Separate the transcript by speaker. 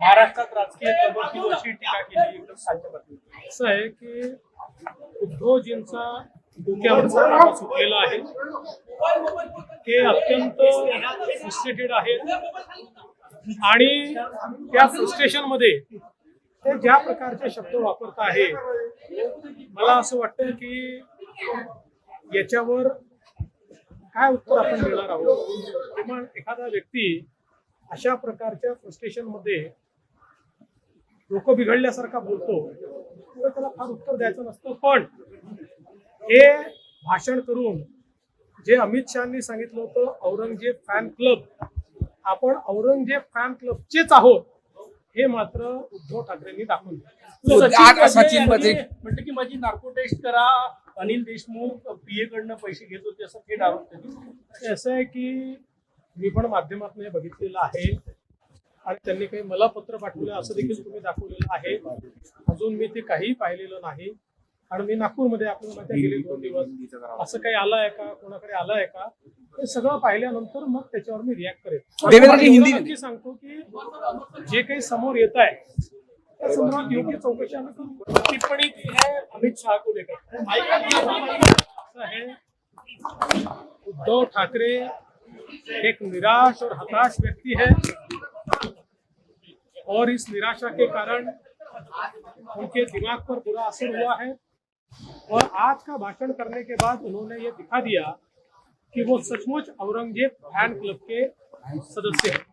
Speaker 1: महाराष्ट्रात राजकीय तबडकी अशी टीका केली एकदम साध्य पातळीवर.
Speaker 2: असं आहे की उद्धवजींचा डोक्यावरचा ताबा सुटलेला आहे. ते अत्यंत फ्रस्ट्रेटेड आहेत. आणि त्या फ्रस्ट्रेशनमध्ये ते ज्या प्रकारचे शब्द वापरत आहे मला असं वाटतं की याच्यावर काय उत्तर आपण देणार आहोत? किंवा एखादा व्यक्ती अशा प्रकारच्या फ्रस्ट्रेशनमध्ये डोकं बिघडल्यासारखा बोलतो त्याला फार उत्तर द्यायचं नसतं पण हे भाषण करून जे अमित शहानी सांगितलं होतं औरंगजेब फॅन क्लब आपण औरंगजेब फॅन क्लबचेच आहोत हे मात्र उद्धव ठाकरेंनी दाखवून.
Speaker 1: सचिन म्हटलं की माझी नार्को टेस्ट करा अनिल देशमुख पीए कडनं पैसे घेत होते असं थेट आरोप त्यांनी
Speaker 2: असं आहे की मी पण माध्यमातून हे बघितलेलं आहे आणि त्यांनी काही मला पत्र पाठवलं असं देखील तुम्ही दाखवलेलं आहे. अजून मी ते काहीही पाहिलेलं नाही. आणि मी नागपूरमध्ये माहिती आहे गेले दोन दिवस. असं काही आलं आहे का? कोणाकडे आलं आहे का? हे सगळं पाहिल्यानंतर मग त्याच्यावर मी रिॲक्ट
Speaker 3: हिंदी-
Speaker 2: नक्की सांगतो की जे काही समोर येत आहे त्या संदर्भात योग्य चौकशी आम्ही करू.
Speaker 1: टिप्पणी की है अमित शाह को लेकर
Speaker 2: असं आहे. उद्धव ठाकरे एक निराश और हताश व्यक्ति है. और इस निराशा के कारण उनके दिमाग पर बुरा असर हुआ है। और आज का भाषण करने के बाद उन्होंने ये दिखा दिया कि वो सचमुच औरंगज़ेब फ़ैन क्लब के सदस्य हैं।